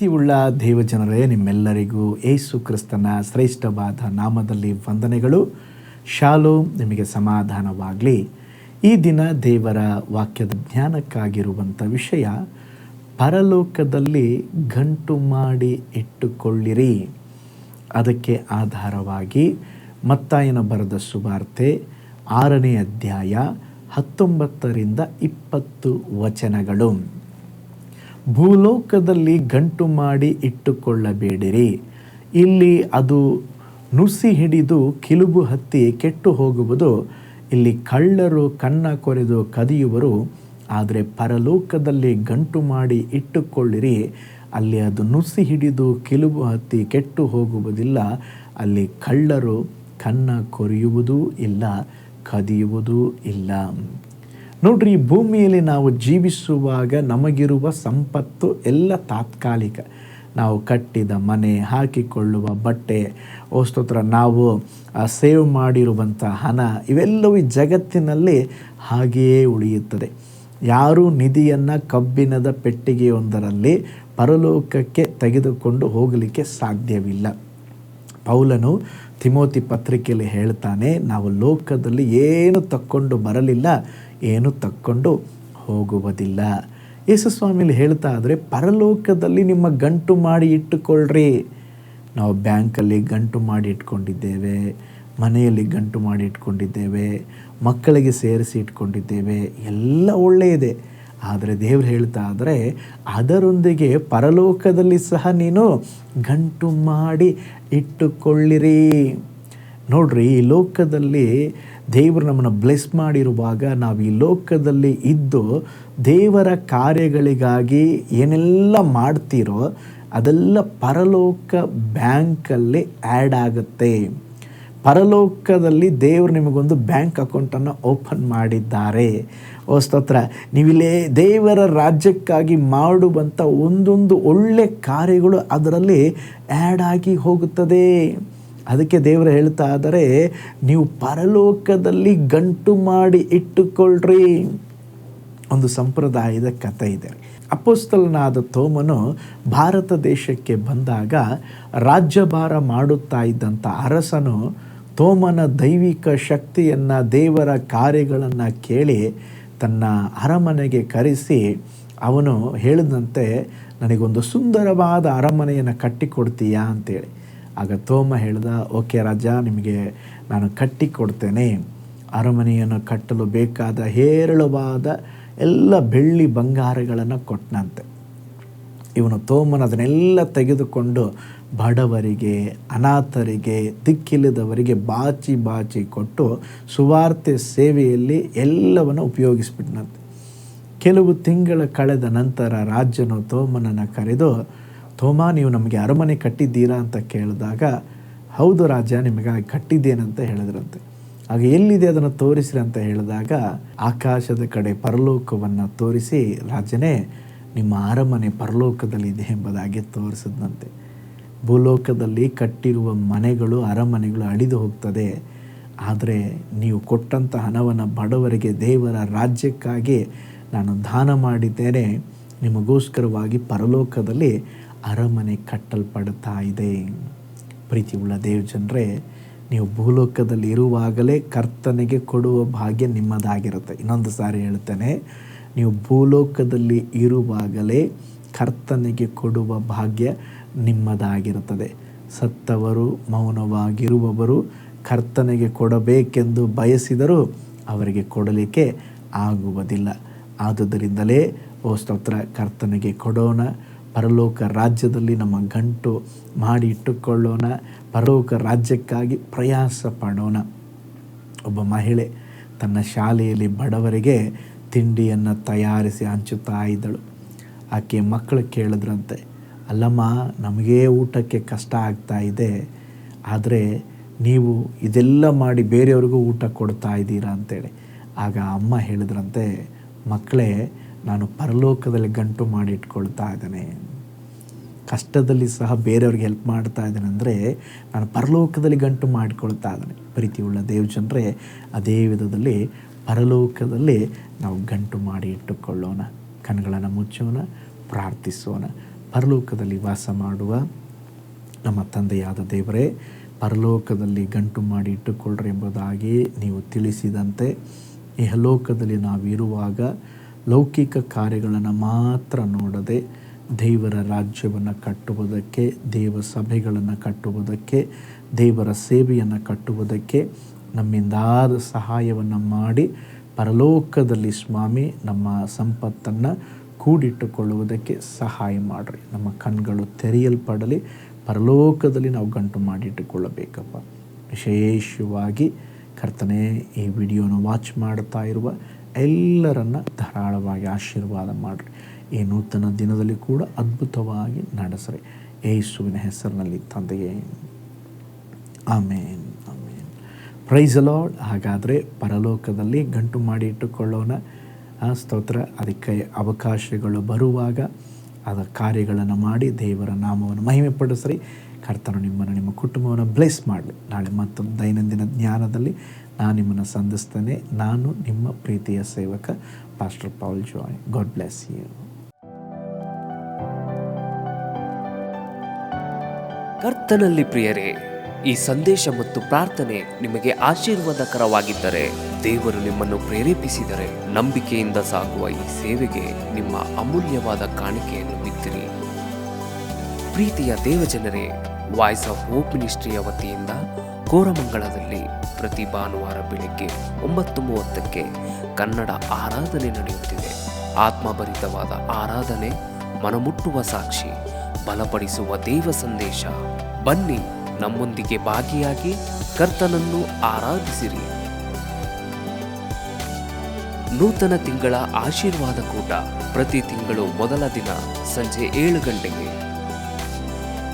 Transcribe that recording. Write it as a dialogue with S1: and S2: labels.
S1: ಪ್ರೀತಿಯುಳ್ಳ ದೇವಜನರೇ, ನಿಮ್ಮೆಲ್ಲರಿಗೂ ಏಸು ಕ್ರಿಸ್ತನ ಶ್ರೇಷ್ಠವಾದ ನಾಮದಲ್ಲಿ ವಂದನೆಗಳು. ಶಾಲೋ ನಿಮಗೆ ಸಮಾಧಾನವಾಗಲಿ. ಈ ದಿನ ದೇವರ ವಾಕ್ಯದ ಜ್ಞಾನಕ್ಕಾಗಿರುವಂಥ ವಿಷಯ, ಪರಲೋಕದಲ್ಲಿ ಗಂಟು ಮಾಡಿ ಇಟ್ಟುಕೊಳ್ಳಿರಿ. ಅದಕ್ಕೆ ಆಧಾರವಾಗಿ ಮತ್ತಾಯನ ಬರೆದ ಸುವಾರ್ತೆ ಆರನೇ ಅಧ್ಯಾಯ ಹತ್ತೊಂಬತ್ತರಿಂದ ಇಪ್ಪತ್ತು ವಚನಗಳು. ಭೂಲೋಕದಲ್ಲಿ ಗಂಟು ಮಾಡಿ ಇಟ್ಟುಕೊಳ್ಳಬೇಡಿರಿ. ಇಲ್ಲಿ ಅದು ನುಸಿ ಹಿಡಿದು ಕಿಲುಬು ಹತ್ತಿ ಕೆಟ್ಟು ಹೋಗುವುದು. ಇಲ್ಲಿ ಕಳ್ಳರು ಕನ್ನ ಕೊರೆದು ಕದಿಯುವರು. ಆದರೆ ಪರಲೋಕದಲ್ಲಿ ಗಂಟು ಮಾಡಿ ಇಟ್ಟುಕೊಳ್ಳಿರಿ. ಅಲ್ಲಿ ಅದು ನುಸಿ ಹಿಡಿದು ಕಿಲುಬು ಹತ್ತಿ ಕೆಟ್ಟು ಹೋಗುವುದಿಲ್ಲ. ಅಲ್ಲಿ ಕಳ್ಳರು ಕನ್ನ ಕೊರೆಯುವುದೂ ಇಲ್ಲ, ಕದಿಯುವುದೂ ಇಲ್ಲ. ನೋಡ್ರಿ, ಈ ಭೂಮಿಯಲ್ಲಿ ನಾವು ಜೀವಿಸುವಾಗ ನಮಗಿರುವ ಸಂಪತ್ತು ಎಲ್ಲ ತಾತ್ಕಾಲಿಕ. ನಾವು ಕಟ್ಟಿದ ಮನೆ, ಹಾಕಿಕೊಳ್ಳುವ ಬಟ್ಟೆ ವಸ್ತುತ್ರ ನಾವು ಸೇವ್ ಮಾಡಿರುವಂಥ ಹಣ, ಇವೆಲ್ಲವೂ ಜಗತ್ತಿನಲ್ಲಿ ಹಾಗೆಯೇ ಉಳಿಯುತ್ತದೆ. ಯಾರೂ ನಿಧಿಯನ್ನು ಕಬ್ಬಿಣದ ಪೆಟ್ಟಿಗೆಯೊಂದರಲ್ಲಿ ಪರಲೋಕಕ್ಕೆ ತೆಗೆದುಕೊಂಡು ಹೋಗಲಿಕ್ಕೆ ಸಾಧ್ಯವಿಲ್ಲ. ಪೌಲನು ತಿಮೋತಿ ಪತ್ರಿಕೆಯಲ್ಲಿ ಹೇಳ್ತಾನೆ, ನಾವು ಲೋಕದಲ್ಲಿ ಏನು ತಕ್ಕೊಂಡು ಬರಲಿಲ್ಲ ಏನು ತಕ್ಕೊಂಡು ಹೋಗುವುದಿಲ್ಲ. ಯೇಸುಸ್ವಾಮಿಲಿ ಹೇಳ್ತಾ ಆದರೆ ಪರಲೋಕದಲ್ಲಿ ನಿಮ್ಮ ಗಂಟು ಮಾಡಿ ಇಟ್ಟುಕೊಳ್ಳ್ರಿ ನಾವು ಬ್ಯಾಂಕಲ್ಲಿ ಗಂಟು ಮಾಡಿ ಇಟ್ಕೊಂಡಿದ್ದೇವೆ, ಮನೆಯಲ್ಲಿ ಗಂಟು ಮಾಡಿ ಇಟ್ಕೊಂಡಿದ್ದೇವೆ, ಮಕ್ಕಳಿಗೆ ಸೇರಿಸಿ ಇಟ್ಕೊಂಡಿದ್ದೇವೆ, ಎಲ್ಲ ಒಳ್ಳೆಯದೇ. ಆದರೆ ದೇವರು ಹೇಳ್ತಾ ಆದರೆ ಅದರೊಂದಿಗೆ ಪರಲೋಕದಲ್ಲಿ ಸಹ ನೀನು ಗಂಟು ಮಾಡಿ ಇಟ್ಟುಕೊಳ್ಳಿರಿ. ನೋಡ್ರಿ, ಈ ಲೋಕದಲ್ಲಿ ದೇವರು ನಮ್ಮನ್ನು ಬ್ಲೆಸ್ ಮಾಡಿರುವಾಗ ನಾವು ಈ ಲೋಕದಲ್ಲಿ ಇದ್ದು ದೇವರ ಕಾರ್ಯಗಳಿಗಾಗಿ ಏನೆಲ್ಲ ಮಾಡ್ತೀರೋ ಅದೆಲ್ಲ ಪರಲೋಕ ಬ್ಯಾಂಕಲ್ಲಿ ಆ್ಯಡ್ ಆಗುತ್ತೆ. ಪರಲೋಕದಲ್ಲಿ ದೇವರು ನಿಮಗೊಂದು ಬ್ಯಾಂಕ್ ಅಕೌಂಟನ್ನು ಓಪನ್ ಮಾಡಿದ್ದಾರೆ. ಓ ಸ್ತೋತ್ರ. ನೀವಿಲ್ಲೇ ದೇವರ ರಾಜ್ಯಕ್ಕಾಗಿ ಮಾಡುವಂಥ ಒಂದೊಂದು ಒಳ್ಳೆ ಕಾರ್ಯಗಳು ಅದರಲ್ಲಿ ಆ್ಯಡ್ ಆಗಿ ಹೋಗುತ್ತದೆ. ಅದಕ್ಕೆ ದೇವರು ಹೇಳ್ತಾ ಆದರೆ ನೀವು ಪರಲೋಕದಲ್ಲಿ ಗಂಟು ಮಾಡಿ ಇಟ್ಟುಕೊಳ್ಳ್ರಿ ಒಂದು ಸಂಪ್ರದಾಯದ ಕಥೆ ಇದೆ. ಅಪೋಸ್ತಲನಾದ ತೋಮನು ಭಾರತ ದೇಶಕ್ಕೆ ಬಂದಾಗ ರಾಜ್ಯಭಾರ ಮಾಡುತ್ತಾ ಇದ್ದಂಥ ಅರಸನು ತೋಮನ ದೈವಿಕ ಶಕ್ತಿಯನ್ನು, ದೇವರ ಕಾರ್ಯಗಳನ್ನು ಕೇಳಿ ತನ್ನ ಅರಮನೆಗೆ ಕರೆಸಿ, ಅವನು ಹೇಳಿದಂತೆ, ನನಗೊಂದು ಸುಂದರವಾದ ಅರಮನೆಯನ್ನು ಕಟ್ಟಿಕೊಡ್ತೀಯಾ? ಅಂತೇಳಿ. ಆಗ ತೋಮ ಹೇಳ್ದ, ಓಕೆ ರಾಜ, ನಿಮಗೆ ನಾನು ಕಟ್ಟಿ ಕೊಡ್ತೇನೆ ಅರಮನೆಯನ್ನು ಕಟ್ಟಲು ಬೇಕಾದ ಹೇರಳವಾದ ಎಲ್ಲ ಬೆಳ್ಳಿ ಬಂಗಾರಗಳನ್ನು ಕೊಟ್ಟನಂತೆ ಇವನು ತೋಮನ ಅದನ್ನೆಲ್ಲ ತೆಗೆದುಕೊಂಡು ಬಡವರಿಗೆ, ಅನಾಥರಿಗೆ, ದಿಕ್ಕಿಲ್ಲದವರಿಗೆ ಬಾಚಿ ಬಾಚಿ ಕೊಟ್ಟು ಸುವಾರ್ತೆ ಸೇವೆಯಲ್ಲಿ ಎಲ್ಲವನ್ನು ಉಪಯೋಗಿಸ್ಬಿಟ್ನಂತೆ. ಕೆಲವು ತಿಂಗಳ ಕಳೆದ ನಂತರ ರಾಜ್ಯನು ತೋಮನನ್ನು ಕರೆದು ತೋಮ, ನೀವು ನಮಗೆ ಅರಮನೆ ಕಟ್ಟಿದ್ದೀರಾ ಅಂತ ಕೇಳಿದಾಗ, ಹೌದು ರಾಜ ನಿಮಗೆ ಕಟ್ಟಿದ್ದೇನಂತ ಹೇಳಿದ್ರಂತೆ. ಆಗ ಎಲ್ಲಿದೆ ಅದನ್ನು ತೋರಿಸ್ರಿ ಅಂತ ಹೇಳಿದಾಗ, ಆಕಾಶದ ಕಡೆ ಪರಲೋಕವನ್ನು ತೋರಿಸಿ, ರಾಜನೇ, ನಿಮ್ಮ ಅರಮನೆ ಪರಲೋಕದಲ್ಲಿದೆ ಎಂಬುದಾಗಿ ತೋರಿಸಿದಂತೆ ಭೂಲೋಕದಲ್ಲಿ ಕಟ್ಟಿರುವ ಮನೆಗಳು ಅರಮನೆಗಳು ಅಳಿದು ಹೋಗ್ತದೆ. ಆದರೆ ನೀವು ಕೊಟ್ಟಂಥ ಹಣವನ್ನು ಬಡವರಿಗೆ, ದೇವರ ರಾಜ್ಯಕ್ಕಾಗಿ ನಾನು ದಾನ ಮಾಡಿದ್ದೇನೆ. ನಿಮಗೋಸ್ಕರವಾಗಿ ಪರಲೋಕದಲ್ಲಿ ಅರಮನೆ ಕಟ್ಟಲ್ಪಡ್ತಾ ಇದೆ. ಪ್ರೀತಿಯುಳ್ಳ ದೇವ್ ಜನರೇ ನೀವು ಭೂಲೋಕದಲ್ಲಿ ಇರುವಾಗಲೇ ಕರ್ತನೆಗೆ ಕೊಡುವ ಭಾಗ್ಯ ನಿಮ್ಮದಾಗಿರುತ್ತೆ. ಇನ್ನೊಂದು ಸಾರಿ ಹೇಳ್ತೇನೆ, ನೀವು ಭೂಲೋಕದಲ್ಲಿ ಇರುವಾಗಲೇ ಕರ್ತನೆಗೆ ಕೊಡುವ ಭಾಗ್ಯ ನಿಮ್ಮದಾಗಿರುತ್ತದೆ. ಸತ್ತವರು, ಮೌನವಾಗಿರುವವರು ಕರ್ತನೆಗೆ ಕೊಡಬೇಕೆಂದು ಬಯಸಿದರೂ ಅವರಿಗೆ ಕೊಡಲಿಕ್ಕೆ ಆಗುವುದಿಲ್ಲ. ಆದುದರಿಂದಲೇ, ಓ ಸ್ತೋತ್ರ, ಕರ್ತನಿಗೆ ಕೊಡೋಣ ಪರಲೋಕ ರಾಜ್ಯದಲ್ಲಿ ನಮ್ಮ ಗಂಟು ಮಾಡಿ ಇಟ್ಟುಕೊಳ್ಳೋಣ. ಪರಲೋಕ ರಾಜ್ಯಕ್ಕಾಗಿ ಪ್ರಯಾಸ ಪಡೋಣ ಒಬ್ಬ ಮಹಿಳೆ ತನ್ನ ಶಾಲೆಯಲ್ಲಿ ಬಡವರಿಗೆ ತಿಂಡಿಯನ್ನು ತಯಾರಿಸಿ ಹಂಚುತ್ತಾ ಇದ್ದಳು. ಆಕೆ ಮಕ್ಕಳು ಕೇಳಿದ್ರಂತೆ, ಅಲ್ಲಮ್ಮ, ನಮಗೇ ಊಟಕ್ಕೆ ಕಷ್ಟ ಆಗ್ತಾ ಇದೆ. ಆದರೆ ನೀವು ಇದೆಲ್ಲ ಮಾಡಿ ಬೇರೆಯವ್ರಿಗೂ ಊಟ ಕೊಡ್ತಾ ಇದ್ದೀರಾ? ಅಂತೇಳಿ. ಆಗ ಅಮ್ಮ ಹೇಳಿದ್ರಂತೆ, ಮಕ್ಕಳೇ ನಾನು ಪರಲೋಕದಲ್ಲಿ ಗಂಟು ಮಾಡಿ ಇಟ್ಕೊಳ್ತಾ ಇದ್ದೇನೆ. ಕಷ್ಟದಲ್ಲಿ ಸಹ ಬೇರೆಯವ್ರಿಗೆ ಹೆಲ್ಪ್ ಮಾಡ್ತಾ ಇದ್ದೇನೆ ಅಂದರೆ ನಾನು ಪರಲೋಕದಲ್ಲಿ ಗಂಟು ಮಾಡಿಕೊಳ್ತಾ ಇದ್ದೇನೆ. ಪ್ರೀತಿಯುಳ್ಳ ದೇವ್ ಜನರೇ ಅದೇ ವಿಧದಲ್ಲಿ ಪರಲೋಕದಲ್ಲಿ ನಾವು ಗಂಟು ಮಾಡಿ ಇಟ್ಟುಕೊಳ್ಳೋಣ. ಕಣ್ಗಳನ್ನು ಮುಚ್ಚೋಣ, ಪ್ರಾರ್ಥಿಸೋಣ. ಪರಲೋಕದಲ್ಲಿ ವಾಸ ಮಾಡುವ ನಮ್ಮ ತಂದೆಯಾದ ದೇವರೇ, ಪರಲೋಕದಲ್ಲಿ ಗಂಟು ಮಾಡಿ ಇಟ್ಟುಕೊಳ್ಳ್ರಿ ಎಂಬುದಾಗಿ ನೀವು ತಿಳಿಸಿದಂತೆ ಇಹಲೋಕದಲ್ಲಿ ನಾವಿರುವಾಗ ಲೌಕಿಕ ಕಾರ್ಯಗಳನ್ನು ಮಾತ್ರ ನೋಡದೆ ದೇವರ ರಾಜ್ಯವನ್ನು ಕಟ್ಟುವುದಕ್ಕೆ, ದೇವ ಸಭೆಗಳನ್ನು ಕಟ್ಟುವುದಕ್ಕೆ, ದೇವರ ಸೇವೆಯನ್ನು ಕಟ್ಟುವುದಕ್ಕೆ ನಮ್ಮಿಂದಾದ ಸಹಾಯವನ್ನು ಮಾಡಿ ಪರಲೋಕದಲ್ಲಿ ಸ್ವಾಮಿ ನಮ್ಮ ಸಂಪತ್ತನ್ನು ಕೂಡಿಟ್ಟುಕೊಳ್ಳುವುದಕ್ಕೆ ಸಹಾಯ ಮಾಡಿರಿ. ನಮ್ಮ ಕಣ್ಗಳು ತೆರೆಯಲ್ಪಡಲಿ, ಪರಲೋಕದಲ್ಲಿ ನಾವು ಗಂಟು ಮಾಡಿಟ್ಟುಕೊಳ್ಳಬೇಕಪ್ಪ. ವಿಶೇಷವಾಗಿ ಕರ್ತನೆ ಈ ವಿಡಿಯೋನ ವಾಚ್ ಮಾಡ್ತಾ ಇರುವ ಎಲ್ಲರನ್ನ ಧಾರಾಳವಾಗಿ ಆಶೀರ್ವಾದ ಮಾಡಿರಿ. ಈ ನೂತನ ದಿನದಲ್ಲಿ ಕೂಡ ಅದ್ಭುತವಾಗಿ ನಡೆಸ್ರಿ. ಯೇಸುವಿನ ಹೆಸರಿನಲ್ಲಿ ತಂದೆಯೇ. ಆಮೇನ್ ಆಮೇನ್. ಪ್ರೈಸ್ ಅಲಾಡ್ ಹಾಗಾದರೆ ಪರಲೋಕದಲ್ಲಿ ಗಂಟು ಮಾಡಿ ಇಟ್ಟುಕೊಳ್ಳೋಣ. ಸ್ತೋತ್ರ. ಅದಕ್ಕೆ ಅವಕಾಶಗಳು ಬರುವಾಗ ಅದ ಕಾರ್ಯಗಳನ್ನು ಮಾಡಿ ದೇವರ ನಾಮವನ್ನು ಮಹಿಮೆ ಪಡಿಸ್ರಿ ಕರ್ತನು ನಿಮ್ಮನ್ನು ನಿಮ್ಮ ಕುಟುಂಬವನ್ನು ಬ್ಲೆಸ್ ಮಾಡಲಿ. ನಾಳೆ ಮತ್ತೊಂದು ದೈನಂದಿನ ಜ್ಞಾನದಲ್ಲಿ ನಾನು ನಿಮ್ಮನ್ನು ಸಂಧಿಸ್ತೇನೆ ನಾನು ನಿಮ್ಮ ಪ್ರೀತಿಯ ಸೇವಕ pastor Paul Joy God bless you
S2: ಕರ್ತನಲ್ಲಿ ಪ್ರಿಯರೇ, ಈ ಸಂದೇಶ ಮತ್ತು ಪ್ರಾರ್ಥನೆ ನಿಮಗೆ ಆಶೀರ್ವಾದಕರವಾಗಿದ್ದರೆ, ದೇವರು ನಿಮ್ಮನ್ನು ಪ್ರೇರೇಪಿಸಿದರೆ ನಂಬಿಕೆಯಿಂದ ಸಾಗುವ ಈ ಸೇವೆಗೆ ನಿಮ್ಮ ಅಮೂಲ್ಯವಾದ ಕಾಣಿಕೆಯನ್ನು ಬಿತ್ತಿರಿ. ಪ್ರೀತಿಯ ದೇವಜನರೇ ವಾಯ್ಸ್ ಆಫ್ ಹೋಪ್ ಮಿನಿಸ್ಟ್ರಿಯ ವತಿಯಿಂದ ಕೋರಮಂಗಳದಲ್ಲಿ ಪ್ರತಿ ಭಾನುವಾರ ಬೆಳಿಗ್ಗೆ ಒಂಬತ್ತು ಮೂವತ್ತಕ್ಕೆ ಕನ್ನಡ ಆರಾಧನೆ ನಡೆಯುತ್ತಿದೆ. ಆತ್ಮಭರಿತವಾದ ಆರಾಧನೆ, ಮನಮುಟ್ಟುವ ಸಾಕ್ಷಿ, ಬಲಪಡಿಸುವ ದೇವ ಸಂದೇಶ. ಬನ್ನಿ, ನಮ್ಮೊಂದಿಗೆ ಭಾಗಿಯಾಗಿ ಕರ್ತನನ್ನು ಆರಾಧಿಸಿರಿ. ನೂತನ ತಿಂಗಳ ಆಶೀರ್ವಾದ ಕೂಟ ಪ್ರತಿ ತಿಂಗಳು ಮೊದಲ ದಿನ ಸಂಜೆ ಏಳು ಗಂಟೆಗೆ.